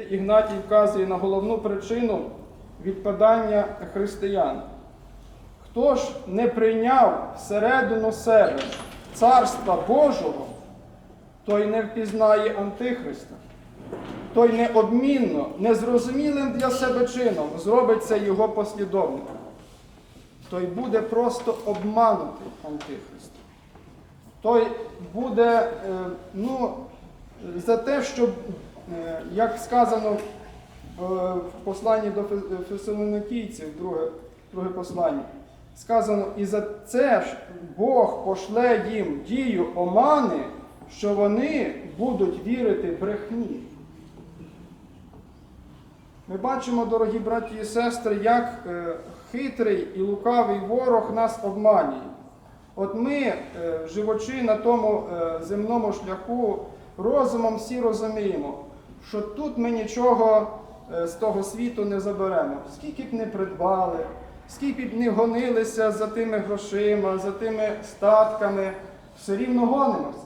Ігнатій вказує на головну причину відпадання християн. Хто ж не прийняв всередину себе Царства Божого, той не впізнає Антихриста, той неодмінно, незрозумілим для себе чином зробиться його послідовником. Той буде просто обманутий Антихрист. Той буде, е, ну, за те, щоб, е, як сказано в в посланні до Фе- Фесалоникійців, друге, друге послання, сказано, і за це ж Бог пошле їм дію омани, що вони будуть вірити брехні. Ми бачимо, дорогі браті і сестри, як е, хитрий і лукавий ворог нас обманює. От ми, е, живучи на тому е, земному шляху, розумом всі розуміємо, що тут ми нічого е, з того світу не заберемо. Скільки б не придбали, скільки б не гонилися за тими грошима, за тими статками, все рівно гонимося.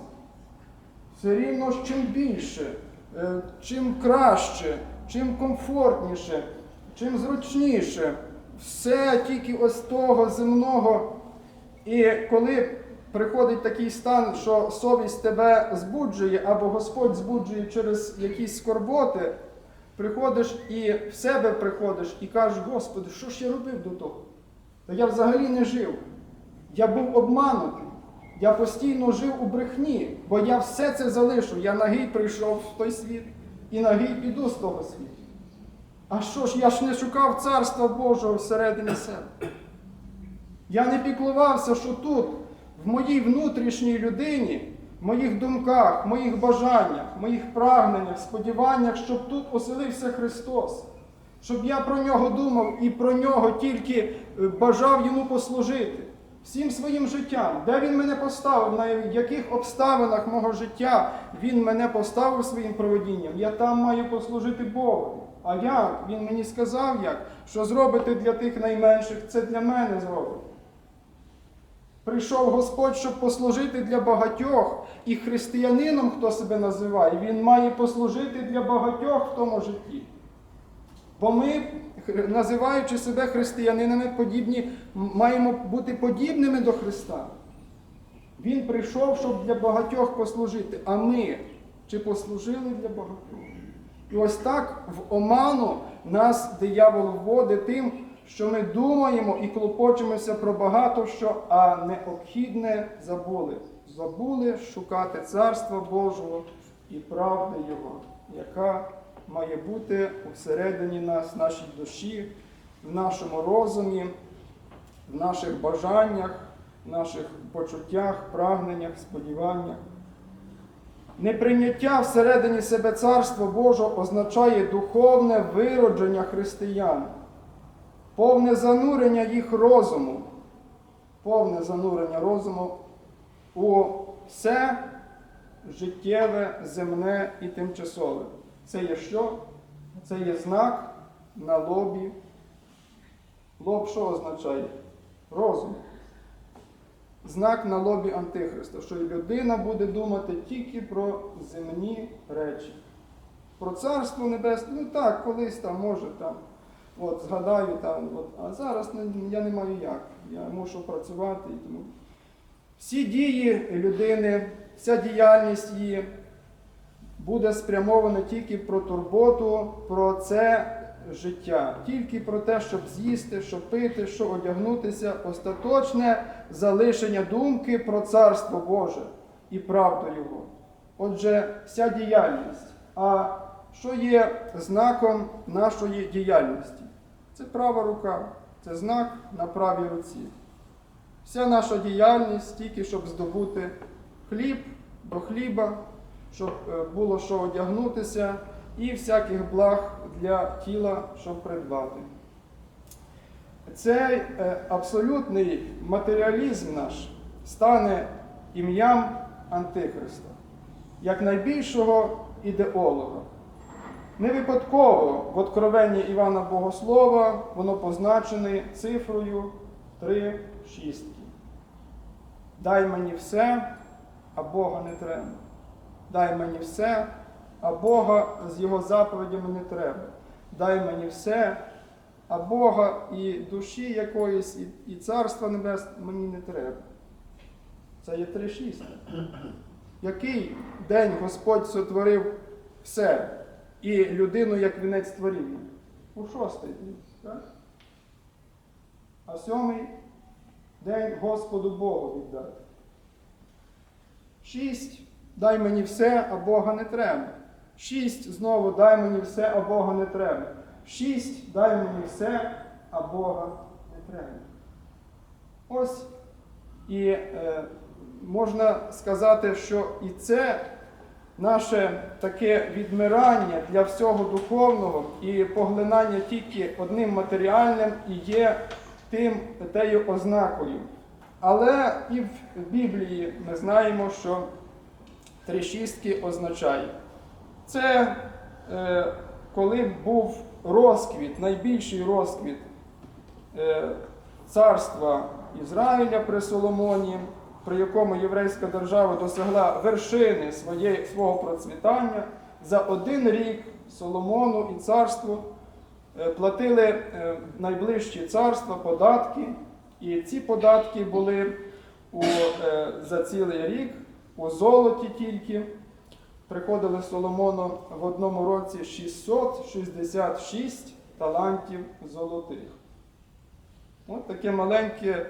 Все рівно чим більше, е, чим краще, чим комфортніше, чим зручніше. Все тільки ось того земного. І коли приходить такий стан, що совість тебе збуджує, або Господь збуджує через якісь скорботи, приходиш і в себе приходиш і кажеш, Господи, що ж я робив до того? Та я взагалі не жив. Я був обманутий. Я постійно жив у брехні, бо я все це залишу. Я нагий прийшов в той світ і нагий піду з того світу. А що ж, я ж не шукав Царства Божого всередині себе. Я не піклувався, що тут, в моїй внутрішній людині, в моїх думках, в моїх бажаннях, в моїх прагненнях, сподіваннях, щоб тут оселився Христос, щоб я про нього думав і про нього тільки е, бажав йому послужити. Всім своїм життям, де він мене поставив, на яких обставинах мого життя він мене поставив своїм проведінням, я там маю послужити Богу. А як? Він мені сказав, як? Що зробити для тих найменших, це для мене зробить. Прийшов Господь, щоб послужити для багатьох, і християнином, хто себе називає, він має послужити для багатьох в тому житті. Бо ми, називаючи себе християнинами, подібні, маємо бути подібними до Христа. Він прийшов, щоб для багатьох послужити. А ми чи послужили для багатьох? І ось так в оману нас диявол вводить тим, що ми думаємо і клопочемося про багато що, а необхідне забули. Забули шукати Царства Божого і правди Його, яка має бути всередині нас, в нашій душі, в нашому розумі, в наших бажаннях, в наших почуттях, прагненнях, сподіваннях. Неприйняття всередині себе Царства Божого означає духовне виродження християн, повне занурення їх розуму, повне занурення розуму у все життєве, земне і тимчасове. Це є що? Це є знак на лобі. Лоб що означає? Розум знак на лобі Антихриста, що людина буде думати тільки про земні речі. Про царство небесне, ну так, колись там, може там, от, згадаю там, от, а зараз я не маю як. Я мушу працювати і тому. Всі дії людини, вся діяльність її буде спрямована тільки про турботу, про це життя, тільки про те, щоб з'їсти, що пити, що одягнутися, остаточне залишення думки про Царство Боже і правду Його. Отже, вся діяльність. А що є знаком нашої діяльності? Це права рука, це знак на правій руці. Вся наша діяльність тільки щоб здобути хліб до хліба, щоб е, було що одягнутися, і всяких благ для тіла, щоб придбати. Цей е, абсолютний матеріалізм наш стане ім'ям Антихриста, як найбільшого ідеолога. Не випадково в откровенні Івана Богослова воно позначене цифрою 3 шістки. Дай мені все, а Бога не треба. Дай мені все, а Бога з Його заповідями не треба. Дай мені все, а Бога і душі якоїсь, і, і царства небесне мені не треба. Це є 3.6. Який день Господь сотворив все і людину як вінець творіння? У шостий день. Так? А сьомий день Господу Богу віддати. Шість. Дай мені все, а Бога не треба. Шість знову дай мені все, а Бога не треба. Шість дай мені все, а Бога не треба. Ось і е, можна сказати, що і це наше таке відмирання для всього духовного і поглинання тільки одним матеріальним і є тим тею ознакою. Але і в Біблії ми знаємо, що три шістки означає. Це е, коли був розквіт, найбільший розквіт е, царства Ізраїля при Соломоні, при якому єврейська держава досягла вершини своє, свого процвітання, за один рік Соломону і царству е, платили е, найближчі царства податки, і ці податки були у, е, за цілий рік у золоті тільки. Приходили Соломону в одному році 666 талантів золотих. От таке маленьке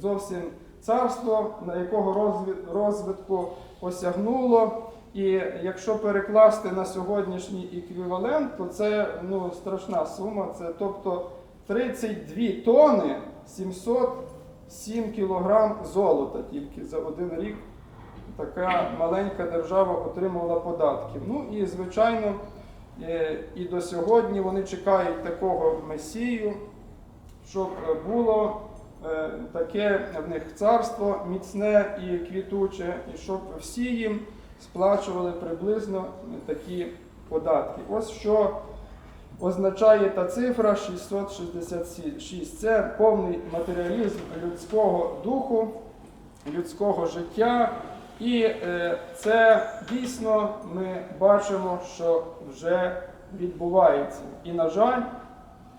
зовсім царство, на якого розвитку осягнуло. І якщо перекласти на сьогоднішній еквівалент, то це ну, страшна сума. Це тобто 32 тони 707 кілограм золота тільки за один рік така маленька держава отримувала податки. Ну і звичайно, е, і до сьогодні вони чекають такого месію, щоб е, було таке в них царство міцне і квітуче, і щоб всі їм сплачували приблизно такі податки. Ось що означає та цифра 666. Це повний матеріалізм людського духу, людського життя. І е, це дійсно ми бачимо, що вже відбувається. І, на жаль,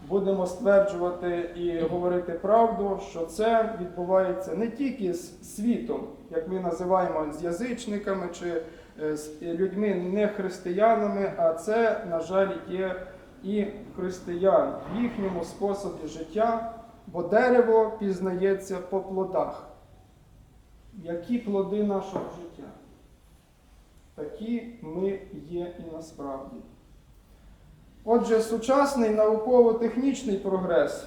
будемо стверджувати і говорити правду, що це відбувається не тільки з світом, як ми називаємо з язичниками чи е, з людьми не християнами, а це, на жаль, є і християн в їхньому способі життя, бо дерево пізнається по плодах. Які плоди нашого життя? Такі ми є і насправді. Отже, сучасний науково-технічний прогрес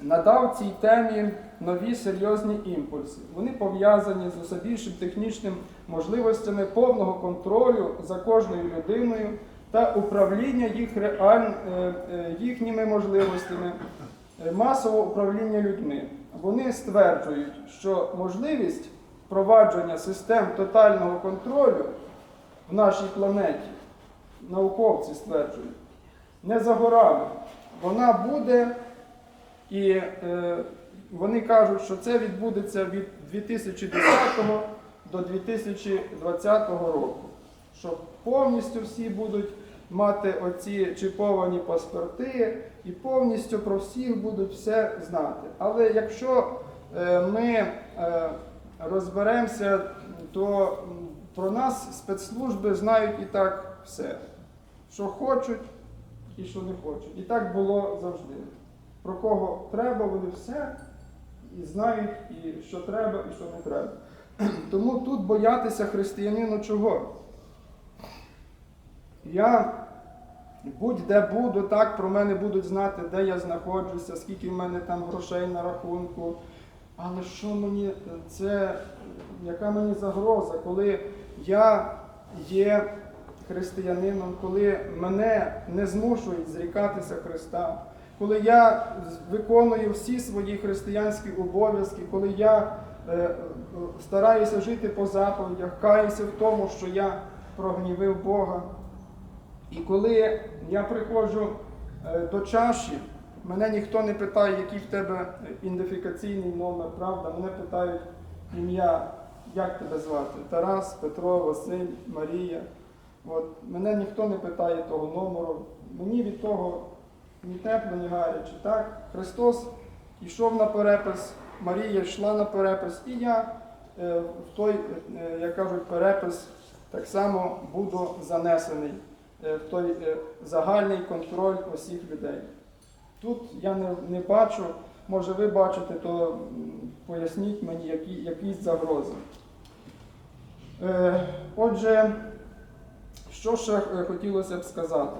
надав цій темі нові серйозні імпульси. Вони пов'язані з усе більшим технічним можливостями повного контролю за кожною людиною та управління їх реаль... е, е, їхніми можливостями, е, масового управління людьми. Вони стверджують, що можливість впровадження систем тотального контролю в нашій планеті, науковці стверджують, не за горами. Вона буде, і е, вони кажуть, що це відбудеться від 2010 до 2020 року. Що повністю всі будуть мати оці чіповані паспорти і повністю про всіх будуть все знати. Але якщо е, ми е, розберемося, то про нас спецслужби знають і так все, що хочуть і що не хочуть. І так було завжди. Про кого треба, вони все і знають, і що треба, і що не треба. Тому тут боятися християнину чого? Я будь-де буду, так про мене будуть знати, де я знаходжуся, скільки в мене там грошей на рахунку. Але що мені це, яка мені загроза, коли я є християнином, коли мене не змушують зрікатися Христа, коли я виконую всі свої християнські обов'язки, коли я е, е, стараюся жити по заповідях, каюся в тому, що я прогнівив Бога. І коли я приходжу е, до чаші, мене ніхто не питає, який в тебе ідентифікаційний номер, правда? Мене питають ім'я як тебе звати? Тарас, Петро, Василь, Марія. От, мене ніхто не питає того номеру. Мені від того ні тепло, ні гаряче. Так? Христос йшов на перепис, Марія йшла на перепис, і я е, в той, е, як кажуть, перепис так само буду занесений е, в той е, загальний контроль усіх людей. Тут я не, не бачу, може ви бачите, то поясніть мені, які, якісь загрози. Е, отже, що ще е, хотілося б сказати?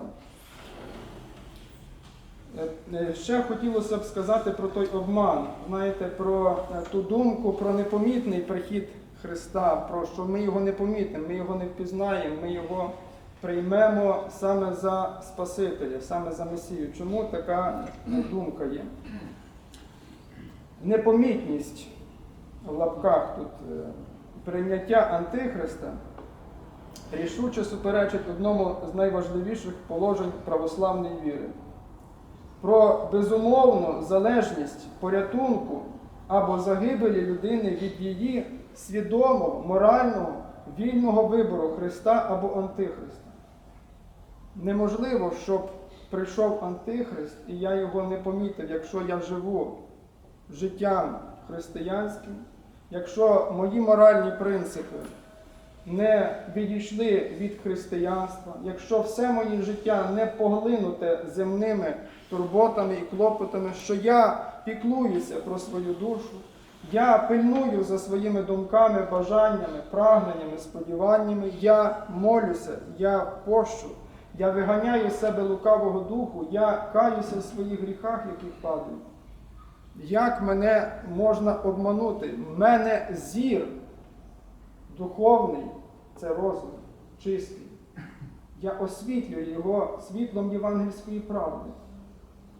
Е, е, Ще хотілося б сказати про той обман, знаєте, про ту думку, про непомітний прихід Христа, про що ми його не помітимо, ми його не впізнаємо, ми його приймемо саме за Спасителя, саме за Месію. Чому така думка є? Непомітність в лапках тут прийняття Антихриста рішуче суперечить одному з найважливіших положень православної віри про безумовну залежність порятунку або загибелі людини від її свідомого, морального, вільного вибору Христа або Антихриста. Неможливо, щоб прийшов Антихрист і я його не помітив, якщо я живу життям християнським, якщо мої моральні принципи не відійшли від християнства, якщо все моє життя не поглинуте земними турботами і клопотами, що я піклуюся про свою душу, я пильную за своїми думками, бажаннями, прагненнями, сподіваннями, я молюся, я пощу, я виганяю з себе лукавого духу, я каюся в своїх гріхах, яких падаю. Як мене можна обманути? В мене зір духовний це розум чистий. Я освітлюю його світлом євангельської правди.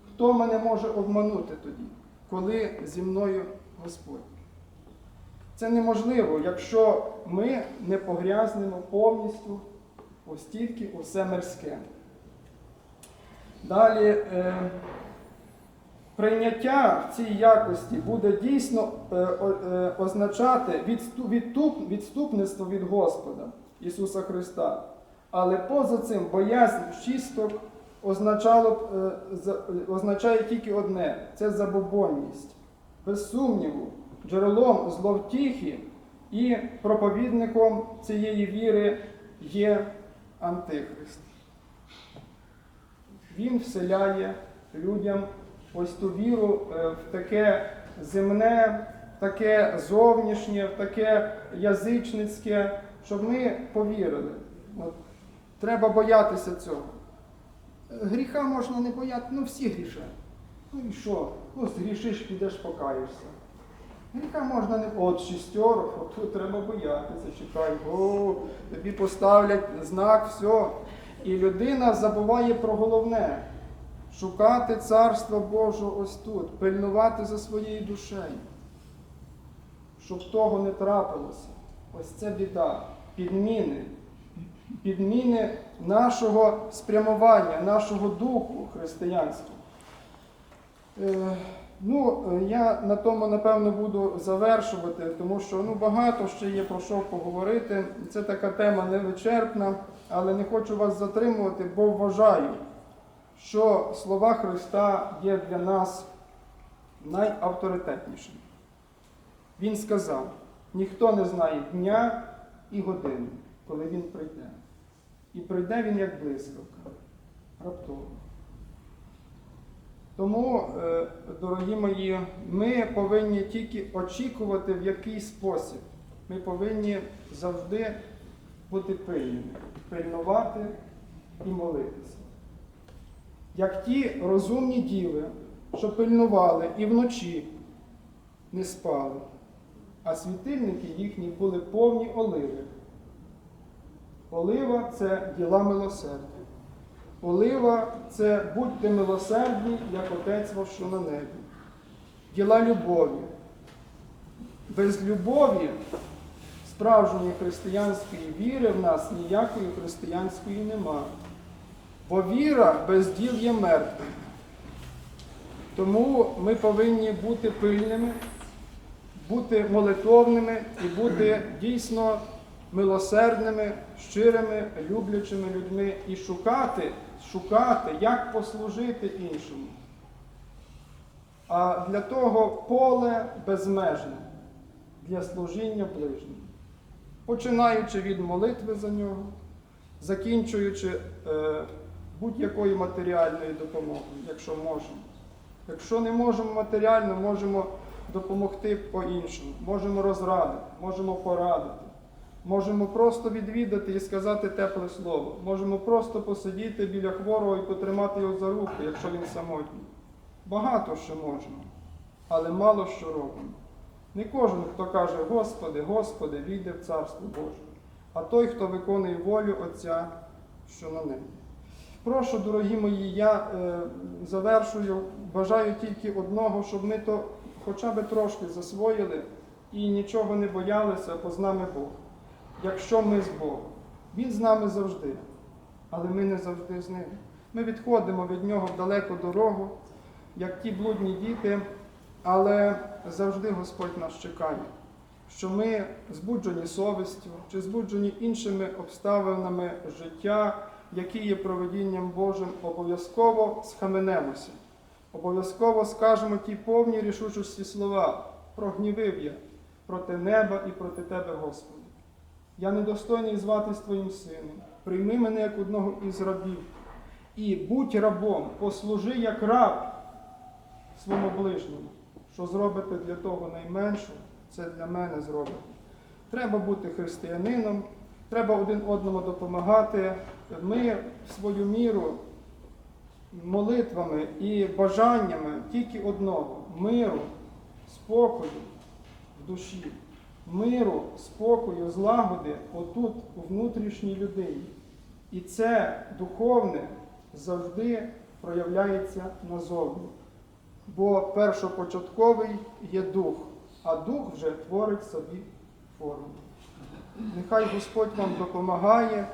Хто мене може обманути тоді, коли зі мною Господь? Це неможливо, якщо ми не погрязнемо повністю ось тільки усе мирське. Далі е, прийняття в цій якості буде дійсно е, е, означати відступ, відступництво від Господа Ісуса Христа. Але поза цим боязнь чисток означало, е, означає тільки одне це забобонність. Без сумніву, джерелом зловтіхи і проповідником цієї віри є Антихрист. Він вселяє людям ось ту віру е, в таке земне, в таке зовнішнє, в таке язичницьке, щоб ми повірили. От. Треба боятися цього. Гріха можна не бояти, ну всі грішать. Ну і що? Ну, згрішиш, підеш покаєшся. Гріха можна не от шістерок, от треба боятися, чекай, о, тобі поставлять знак, все. І людина забуває про головне шукати царство Божого ось тут, пильнувати за своєю душею, щоб того не трапилося. Ось це біда, підміни, підміни нашого спрямування, нашого духу християнського. Е, Ну, я на тому, напевно, буду завершувати, тому що ну, багато ще є про що поговорити. Це така тема невичерпна, але не хочу вас затримувати, бо вважаю, що слова Христа є для нас найавторитетнішими. Він сказав: ніхто не знає дня і години, коли він прийде. І прийде він як блискавка, раптово. Тому, е, дорогі мої, ми повинні тільки очікувати в який спосіб. Ми повинні завжди бути пильними, пильнувати і молитися. Як ті розумні діви, що пильнували і вночі не спали, а світильники їхні були повні оливи. Олива це діла милосердя. Олива це будьте милосердні, як Отець ваш, що на небі. Діла любові. Без любові справжньої християнської віри в нас ніякої християнської нема. Бо віра без діл є мертвою. Тому ми повинні бути пильними, бути молитовними і бути дійсно милосердними, щирими, люблячими людьми і шукати, шукати, як послужити іншому. А для того поле безмежне для служіння ближнім. Починаючи від молитви за нього, закінчуючи е, будь-якою матеріальною допомогою, якщо можемо. Якщо не можемо матеріально, можемо допомогти по-іншому, можемо розрадити, можемо порадити, можемо просто відвідати і сказати тепле слово, можемо просто посидіти біля хворого і потримати його за руку, якщо він самотній. Багато що можемо, але мало що робимо. Не кожен, хто каже Господи, Господи, війде в Царство Боже, а той, хто виконує волю Отця, що на небі. Прошу, дорогі мої, я е, завершую. Бажаю тільки одного, щоб ми то хоча б трошки засвоїли і нічого не боялися, бо з нами Бог. Якщо ми з Богом, Він з нами завжди, але ми не завжди з ним. Ми відходимо від нього в далеку дорогу, як ті блудні діти, але завжди Господь нас чекає, що ми збуджені совістю чи збуджені іншими обставинами життя, які є проведінням Божим, обов'язково схаменемося. Обов'язково скажемо ті повні рішучості слова, прогнівив я проти неба і проти Тебе, Господи. Я недостойний зватись Твоїм сином. Прийми мене як одного із рабів. І будь рабом, послужи як раб своєму ближньому. Що зробите для того найменшого, це для мене зробите. Треба бути християнином, треба один одному допомагати. Ми в свою міру молитвами і бажаннями тільки одного миру, спокою в душі, миру, спокою, злагоди отут у внутрішній людині. І це духовне завжди проявляється назовні. Бо першопочатковий є дух, а дух вже творить собі форму. Нехай Господь вам допомагає,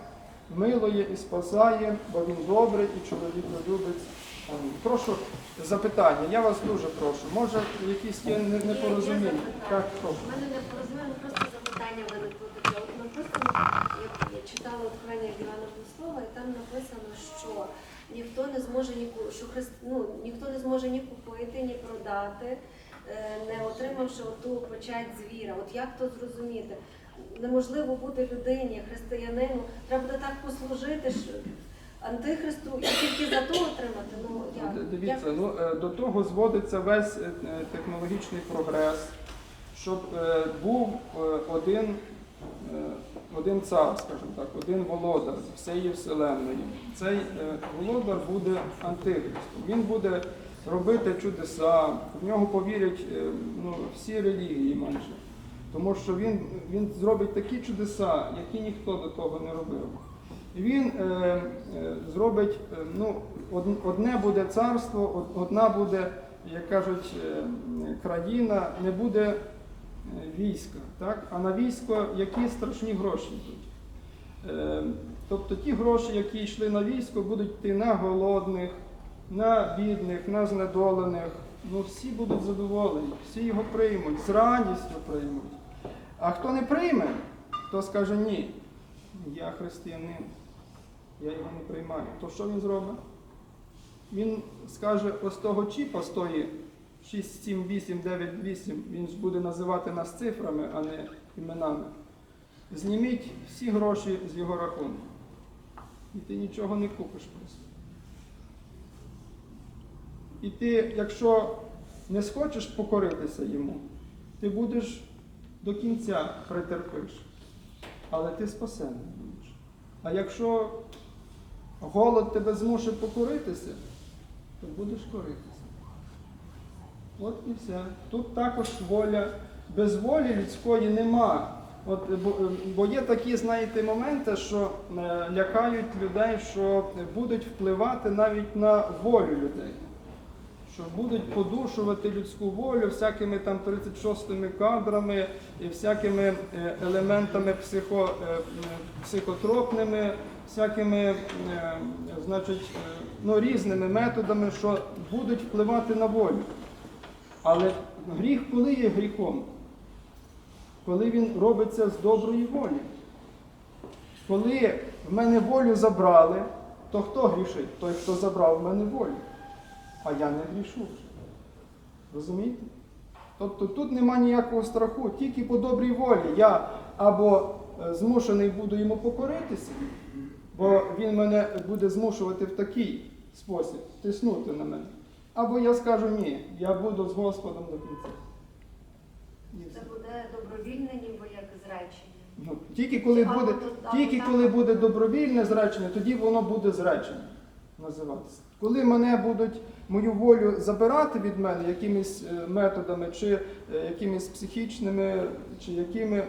милує і спасає, бо Він добрий і чоловіколюбець. Амінь. Прошу запитання, я вас дуже прошу. Може, якісь є не- непорозуміння? Так, прошу. У мене не порозуміння, просто запитання виникло таке. От написано, я, я читала откровення Івана Богослова, і там написано, що ніхто не зможе ні що христ, ну, ніхто не зможе ні купити, ні продати, не отримавши оту печать звіра. От як то зрозуміти? Неможливо бути людині, християнину, треба буде так послужити що антихристу і тільки за то отримати. Ну як? Дивіться, Як? ну, е, до того зводиться весь е, е, технологічний прогрес, щоб е, був е, один, е, один цар, скажімо так, один володар всієї вселенної. Цей е, володар буде антихристом. Він буде робити чудеса, в нього повірять е, ну, всі релігії майже. Тому що він, він зробить такі чудеса, які ніхто до того не робив. Він е, е, зробить, е, ну, одне буде царство, одна буде, як кажуть, е, країна, не буде війська. Так? А на військо які страшні гроші йдуть. Е, Тобто ті гроші, які йшли на військо, будуть йти на голодних, на бідних, на знедолених. Ну, всі будуть задоволені, всі його приймуть, з радістю приймуть. А хто не прийме, то скаже ні, я християнин, я його не приймаю. То що він зробить? Він скаже, ось того чіпа стоїть 6, 7, 8, 9, 8, він ж буде називати нас цифрами, а не іменами. Зніміть всі гроші з його рахунку. І ти нічого не купиш просто. І ти, якщо не схочеш покоритися йому, ти будеш до кінця претерпиш. Але ти спасений будеш. А якщо голод тебе змусить покоритися, то будеш коритися. От і все. Тут також воля, без волі людської нема. От, бо, бо є такі, знаєте, моменти, що е, лякають людей, що будуть впливати навіть на волю людей. Що будуть подушувати людську волю всякими там 36-ми кадрами і всякими е, елементами психо, е, психотропними, всякими е, значить, ну, різними методами, що будуть впливати на волю. Але гріх коли є гріхом? коли він робиться з доброї волі. Коли в мене волю забрали, то хто грішить? Той, хто забрав в мене волю. А я не грішу. Розумієте? Тобто тут нема ніякого страху, тільки по добрій волі. Я або е, змушений буду йому покоритися, бо він мене буде змушувати в такий спосіб, тиснути на мене. Або я скажу ні, я буду з Господом до кінця. Це буде добровільне, ніби як зречення. Ну, тільки коли буде, тільки коли буде добровільне зречення, тоді воно буде зречення називатися. Коли мене будуть мою волю забирати від мене якимись е, методами, чи е, якимись психічними, чи якими,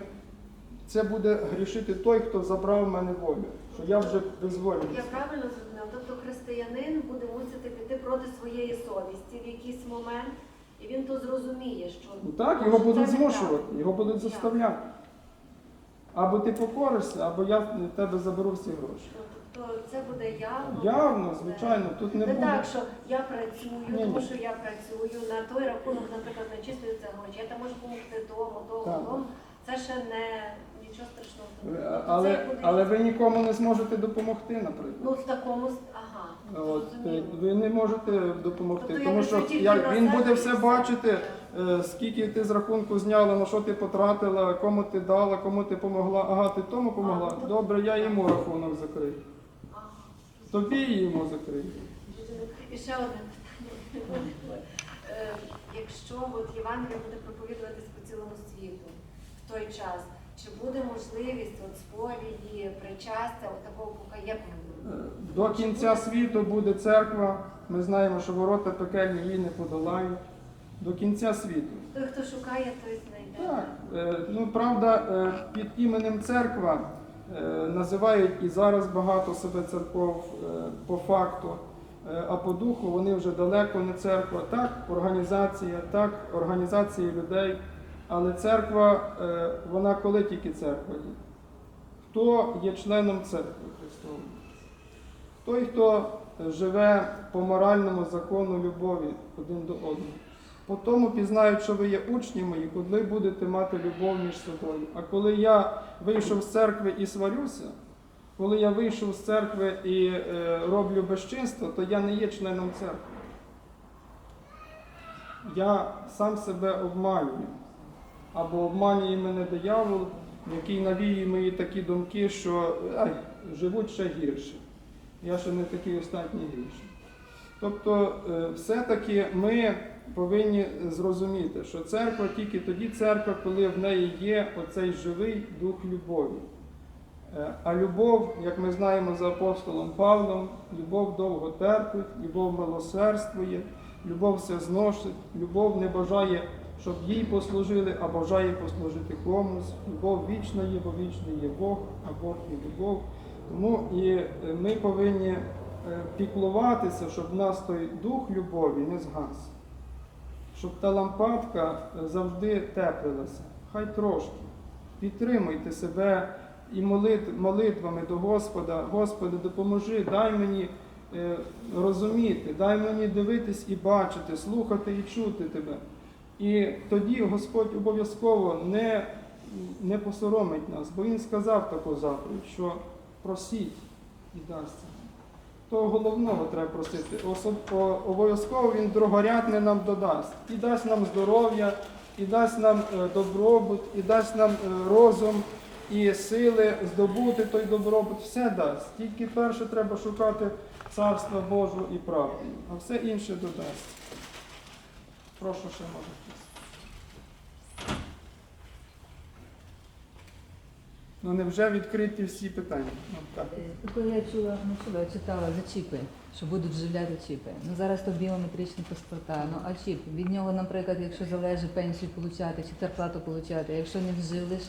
це буде грішити той, хто забрав в мене волю. Що я вже безвольний. Я правильно зрозуміла? Тобто християнин буде мусити піти проти своєї совісті в якийсь момент, і він то зрозуміє, що Ну так, його будуть змушувати, його будуть заставляти. Або ти покоришся, або я в тебе заберу всі гроші. Тобто це буде явно. Явно, звичайно, тут не Не буде. так, що я працюю, Ні, тому що я працюю, на той рахунок, наприклад, начислюються гроші. Я там можу допомогти тому, тому, Так. тому. Це ще не нічого страшного. Це Але, буде- але ви нікому не зможете допомогти, наприклад. Ну, в такому, с- ага, От, е, зрозуміло. ви не можете допомогти, Тобто, тому що це тільки я, на він себе буде і все все. бачити, е, скільки ти з рахунку зняла, на що ти потратила, кому ти дала, кому ти допомогла. Ага, ти тому допомогла. А, ну, Добре, я йому рахунок закрию. Тобі йому закрию. І ще одне питання. Е, Якщо от Євангелія буде проповідуватись по цілому світу в той час, чи буде можливість от сповіді, причастя, от такого покаяння? Е, До кінця світу буде церква. Ми знаємо, що ворота пекельні її не подолають. До кінця світу. Той, хто шукає, той знайде. Так, е, ну правда, під іменем церква називають і зараз багато себе церков е, по факту, е, а по духу вони вже далеко не церква. Так, організація, так, організації людей. Але церква, е, вона коли тільки церква є? Хто є членом церкви Христової? Той, хто живе по моральному закону любові один до одного. По тому пізнають, що ви є учні мої, коли будете мати любов між собою. А коли я вийшов з церкви і сварюся, коли я вийшов з церкви і е, роблю безчинство, то я не є членом церкви. Я сам себе обманюю. Або обманює мене диявол, який навіює мої такі думки, що ай, живуть ще гірше. Я ще не такий останній грішний. Тобто, е, все-таки ми повинні зрозуміти, що церква тільки тоді церква, коли в неї є оцей живий дух любові. Е, А любов, як ми знаємо за апостолом Павлом, любов довго терпить, любов милосердствує, любов все зносить, любов не бажає, щоб їй послужили, а бажає послужити комусь. Любов вічна є, бо вічний є Бог, а Бог є любов. Тому і е, ми повинні е, піклуватися, щоб в нас той дух любові не згас. Щоб та лампадка е, завжди теплилася. Хай трошки. Підтримуйте себе і молитвами до Господа. Господи, допоможи, дай мені е, розуміти, дай мені дивитись і бачити, слухати і чути тебе. І тоді Господь обов'язково не, не посоромить нас, бо Він сказав таку заповідь, що просіть і дасться. Того головного треба просити. Обов'язково він другорядне нам додасть. І дасть нам здоров'я, і дасть нам е, добробут, і дасть нам е, розум і сили здобути той добробут. Все дасть. Тільки перше треба шукати царства Божого і правди, а все інше додасть. Прошу ще може. Ну невже відкриті всі питання? Ну, так. Е, я чула, ну чула, я читала за чіпи, що будуть вживляти чіпи. Ну зараз то біометричні паспорта. Ну а чіп від нього, наприклад, якщо залежить пенсію получати чи зарплату получати, якщо не вживлиш,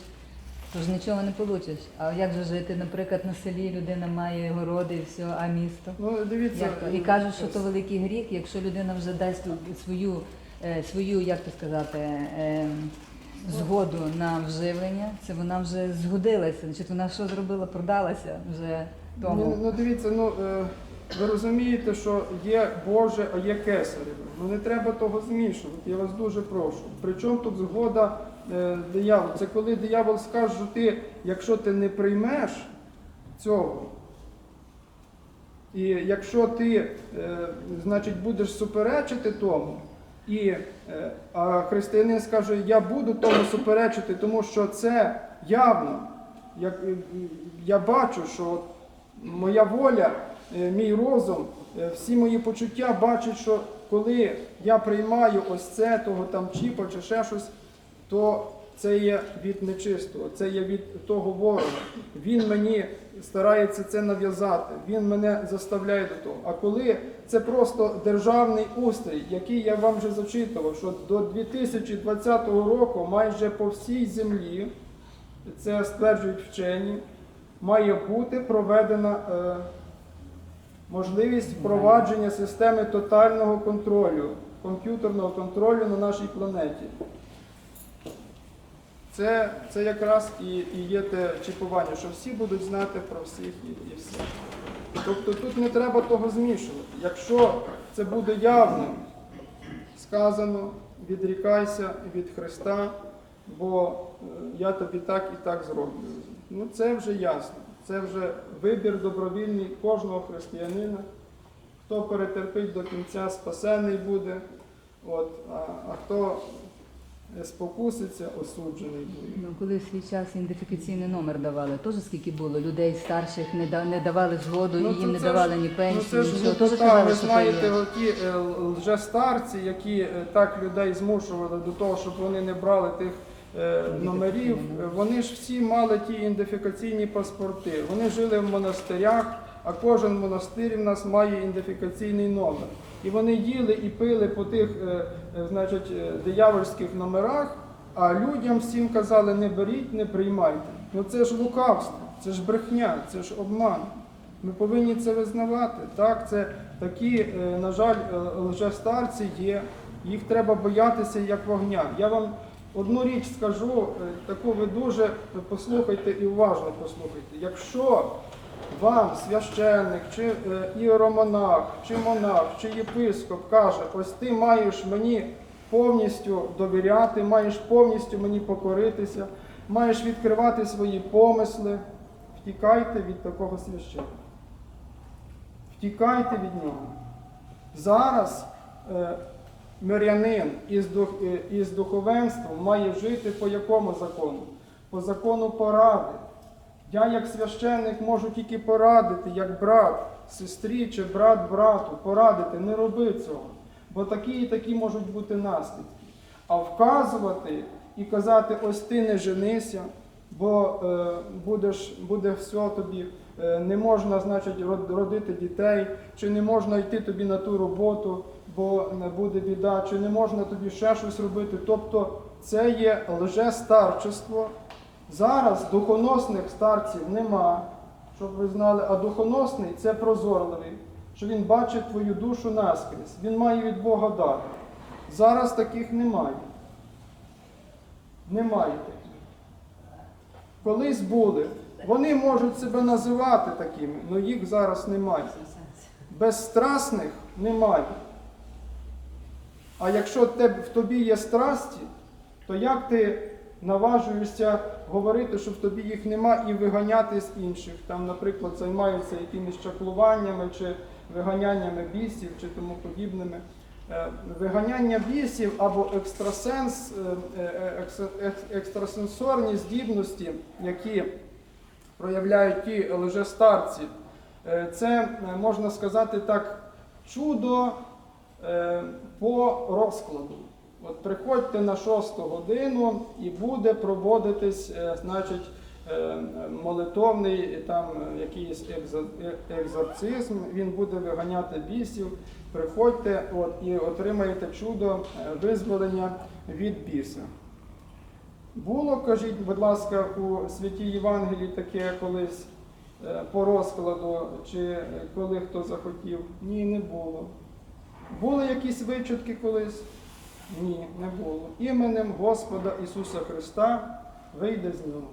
то ж нічого не получиш. А як же жити? Наприклад, на селі людина має городи і все, а місто. Ну, дивіться, Як то? І кажуть, що то великий гріх, якщо людина вже дасть свою, е, свою як то сказати, е, згоду на вживлення, це вона вже згодилася. Значить, вона що зробила? Продалася вже Ну, тому. ну дивіться, ну е, ви розумієте, що є Боже, а є кесареве. Ну не треба того змішувати, я вас дуже прошу. Причому тут згода е, диявол? Це коли диявол скаже, що ти, якщо ти не приймеш цього, і якщо ти, е, значить, будеш суперечити тому, і е, а християнин скаже, я буду тому суперечити, тому що це явно. Е, я бачу, що моя воля, е, мій розум, е, всі мої почуття бачать, що коли я приймаю ось це, того там чіпа чи ще щось, то це є від нечистого, це є від того ворога. Він мені старається це нав'язати, він мене заставляє до того. А коли це просто державний устрій, який я вам вже зачитував, що до 2020 року майже по всій землі, це стверджують вчені, має бути проведена е, можливість впровадження системи тотального контролю, комп'ютерного контролю на нашій планеті. Це, це якраз і, і є те чіпування, що всі будуть знати про всіх і, і все. Тобто тут не треба того змішувати. Якщо це буде явно сказано, відрікайся від Христа, бо е, я тобі так і так зроблю. Ну це вже ясно. Це вже вибір добровільний кожного християнина. Хто перетерпить до кінця, спасений буде, от, а, а хто спокуситься, осуджений буде. Ну, коли в свій час ідентифікаційний номер давали, теж скільки було людей старших не, да, не давали згоду і Ну, їм це- не це давали ж- ні Ну, пенсії, це ж нічого. Теж глупота. казали, Ви що знаєте, є. оті е, лжестарці, які е, так людей змушували до того, щоб вони не брали тих е, номерів, е, вони ж всі мали ті ідентифікаційні паспорти. Вони жили в монастирях, а кожен монастир в нас має ідентифікаційний номер. І вони їли і пили по тих е, е, значить, е, диявольських номерах, а людям всім казали, не беріть, не приймайте. Ну це ж лукавство, це ж брехня, це ж обман. Ми повинні це визнавати. Так, це такі, на жаль, е, лжестарці є. Їх треба боятися як вогня. Я вам одну річ скажу, таку ви дуже послухайте і уважно послухайте. Якщо вам священник, чи е, іеромонах, чи монах, чи єпископ каже, ось ти маєш мені повністю довіряти, маєш повністю мені покоритися, маєш відкривати свої помисли, втікайте від такого священника. Втікайте від нього. Зараз е, мирянин із, дух, е, із духовенством має жити по якому закону? По закону поради. Я, як священник, можу тільки порадити, як брат, сестрі чи брат брату, порадити, не роби цього. Бо такі і такі можуть бути наслідки. А вказувати і казати, ось ти не женися, бо е, будеш, буде все тобі, е, не можна, значить, родити дітей, чи не можна йти тобі на ту роботу, бо не буде біда, чи не можна тобі ще щось робити. Тобто це є лжестарчество. Зараз духоносних старців нема, щоб ви знали, а духоносний це прозорливий, що він бачить твою душу наскрізь, він має від Бога дар. Зараз таких немає. Немає таких. Колись були. Вони можуть себе називати такими, але їх зараз немає. Безстрасних немає. А якщо в тобі є страсті, то як ти наважуєшся говорити, що в тобі їх нема, і виганяти з інших? Там, наприклад, займаються якимись чаклуваннями чи виганяннями бісів чи тому подібними. Е, Виганяння бісів або екстрасенс, е, е, екс- екс- екстрасенсорні здібності, які проявляють ті лжестарці, це можна сказати так, чудо по розкладу. От приходьте на 6 годину і буде проводитись, е, значить, е, молитовний там якийсь е- екзорцизм, він буде виганяти бісів. Приходьте от, і отримаєте чудо визволення від біса. Було, кажіть, будь ласка, у святій Євангелії таке колись по розкладу, чи коли хто захотів? Ні, не було. Були якісь вичутки колись? Ні, не було. Іменем Господа Ісуса Христа вийде з нього.